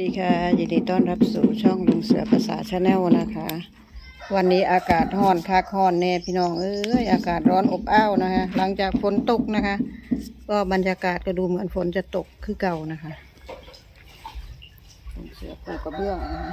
ดีค่ะยินดีต้อนรับสู่ช่องลุงเสือภาษาชาแนลนะคะ วันนี้อากาศร้อนคักร้อนแน่พี่น้องเอ้ยอากาศร้อนอบอ้าวนะคะ หลังจากฝนตกนะคะ ก็บรรยากาศก็ดูเหมือนฝนจะตกคือเก่านะคะลุงเสือปูกระเบื้องนะคะ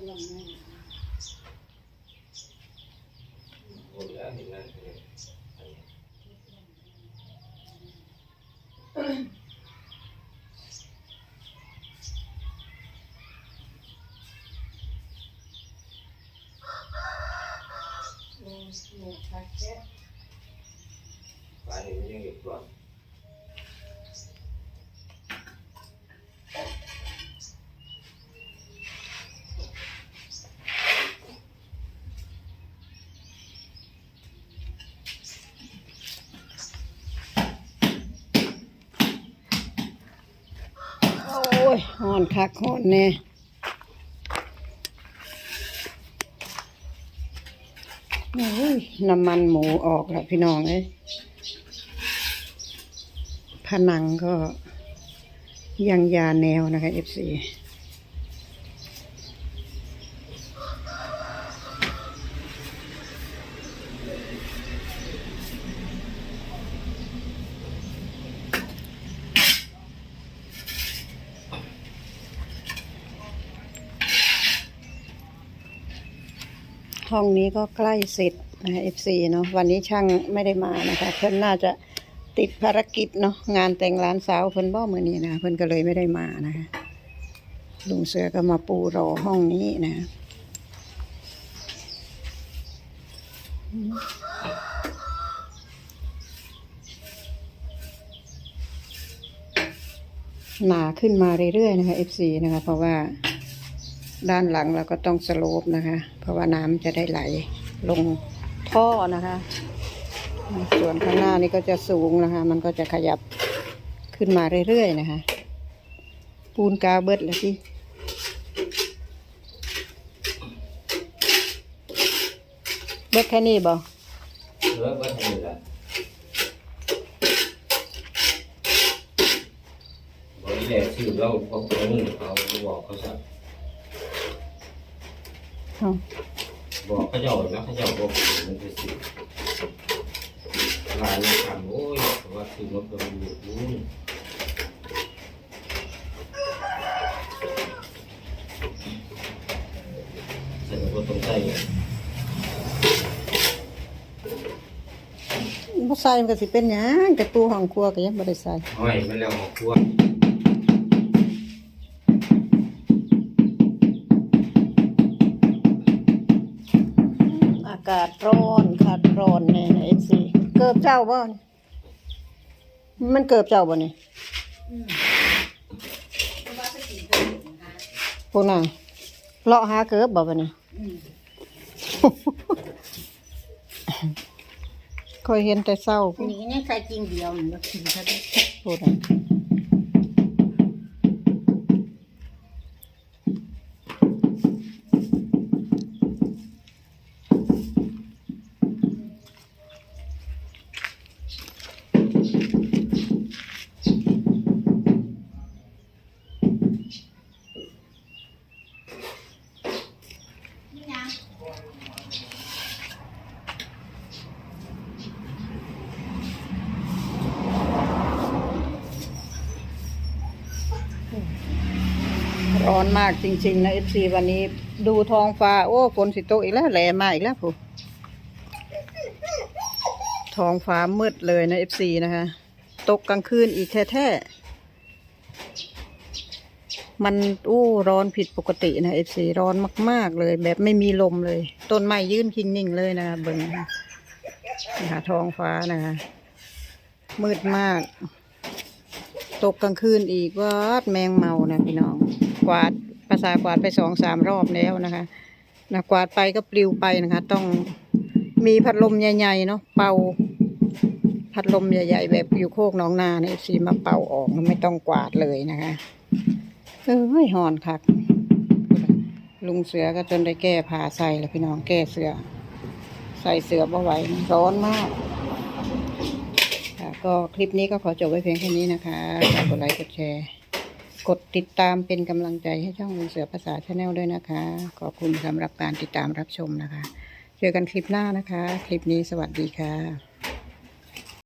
Lòng. ยหอนคักหอนแน่โอ้ยน้ำมันหมูออกแล้วพี่น้องเอ้ยผนังก็ยังยาแนวนะคะ FC ห้องนี้ก็ใกล้เสร็จนะคะ FC เนาะวันนี้ช่างไม่ได้มานะคะเพิ่อนน่าจะติดภารกิจเนาะงานแต่งร้านสาวเพิ่อนบ่มือนี้นะเพิ่อนก็เลยไม่ได้มานะคะลุงเสือก็มาปูรอห้องนี้นะหนาขึ้นมาเรื่อยๆนะคะ FC นะคะ เพราะว่า ด้านหลังเราก็ต้องสโลปนะคะ เพราะว่าน้ำจะได้ไหลลงท่อนะคะ ส่วนข้างหน้านี่ก็จะสูงนะคะ มันก็จะขยับขึ้นมาเรื่อยๆนะคะ ปูนกาวเบิดแล้วสิเบิดแค่นี้บ่เหลือก็ทำได้บริแลชื่อเราเขาเปิดมือเขาบอกเขาสัก เอาบอกเขาเจ้าแล้วเขาเจ้าบอกมันจะสิลายมันทำโอ้ยว่าคือมันเป็นอยู่นู้นเสร็จแล้วก็ต้องใส่บ่ใส่มันก็สิเป็นหยังแต่ตู้ห้องครัวก็ยังบ่ได้ใส่ห้อยมันแล้วหอกครัวากาศร้อนคัดร้อนแน่เอฟซีเกิบเจ้าบ่นี่มันเกิบเจ้าบ่นี่พวกน่ะเลาะหาเกิบบ่บ่นี่คอยเห็นแต่เศร้าอันนี้เนี่ยใส่จริงเดียวมันก็กินเขาได้พูดน่ะ ร้อนมากจริง ๆ นะเอฟซีวันนี้ ดูท้องฟ้า โอ้ฝนสิโตอีกแล้วแหลมาอีกแล้วผู้ท้องฟ้ามืดเลยนะเอฟซีนะคะ ตกกลางคืนอีกแท้ๆมันอู้ร้อนผิดปกตินะเอฟซีร้อนมาก ๆ เลย แบบไม่มีลมเลย ต้นไม้ยื่นคิงนิ่งเลยนะคะเบิ่งนะคะนะคะท้องฟ้านะคะมืดมาก ตกกลางคืนอีกวาดแมงเมานะพี่น้อง กวาดภาษากวาดไปสองสามรอบแล้วนะคะนะกวาดไปก็ปลิวไปนะคะ ต้องมีพัดลมใหญ่ๆเนาะเป่า พัดลมใหญ่ ๆ แบบอยู่โคกหน้องนาเนี่ยสีมาเป่าออกไม่ต้องกวาดเลยนะคะเออไม่หอนคักลุงเสือก็จนได้แก้ผ้าใส่แล้วพี่น้องแก้เสือ ใส่เสือบ่ไหวร้อนมาก ก็คลิปนี้ก็ขอจบไว้เพียงแค่นี้นะคะฝากกดไลค์กดแชร์ กดติดตามเป็นกำลังใจให้ช่องเสือภาษาชาแนลด้วยนะคะ ขอบคุณสำหรับการติดตามรับชมนะคะ เจอกันคลิปหน้านะคะ คลิปนี้สวัสดีค่ะ